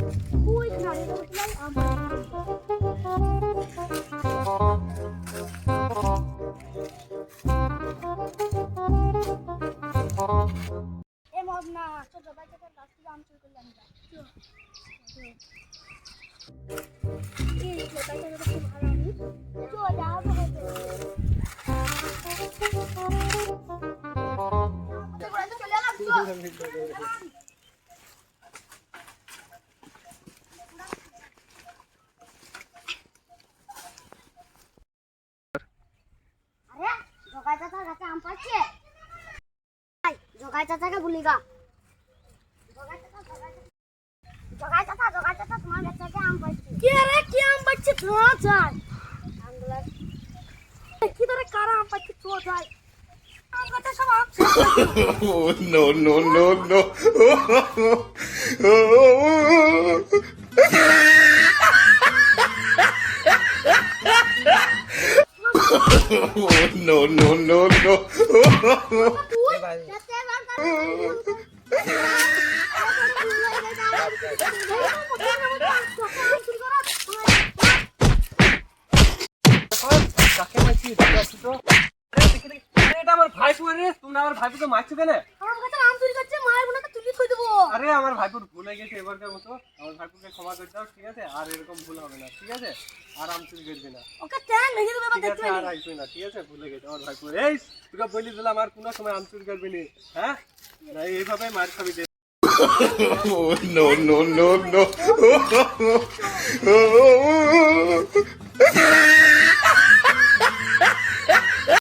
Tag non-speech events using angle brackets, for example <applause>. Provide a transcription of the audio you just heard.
এ মদ না ছোট বাচ্চাটা গাছ থেকে আম চুরি করলে আমি যাই কি লোকাইটা তো খুব ভালো আমি চো যাব চলে এলাম চো আরে জগাই চাচা গাছে আম পাচ্ছে জগাই চাচাকে ভুলি গা জগাই চাচা জগাই চাচা তোমার থেকে আম পাচ্ছে কি রে কি আম পাচ্ছে তো যাই কি ধরে কারা আম পাচ্ছে তো যাই Oh, no, no, no, no. <laughs> <laughs> no, no, no, no. <laughs> আমার ভাইপো রে তোমরা আমার ভাইপোকে মারছো কেন আমার কাছে আম চুরি করছে মায়ের বোনকে তুলি থই দেবো আরে আমার ভাইপোর ভুল হয়ে গেছে এবারকার মতো আমার ভাইপোকে ক্ষমা করে দাও ঠিক আছে আর এরকম ভুল হবে না ঠিক আছে আর আম চুরি করবি না ওকে ট্যাং ভেঙে দেবে ঠিক আছে আর আসবে না ঠিক আছে ভুলে গেছে আমার ভাইপো এই তোকে বলি দিলাম আর কোনো সময় আম চুরি করবি না হ্যাঁ না এইভাবে মার খাবি দে Oh, no, no, no, no.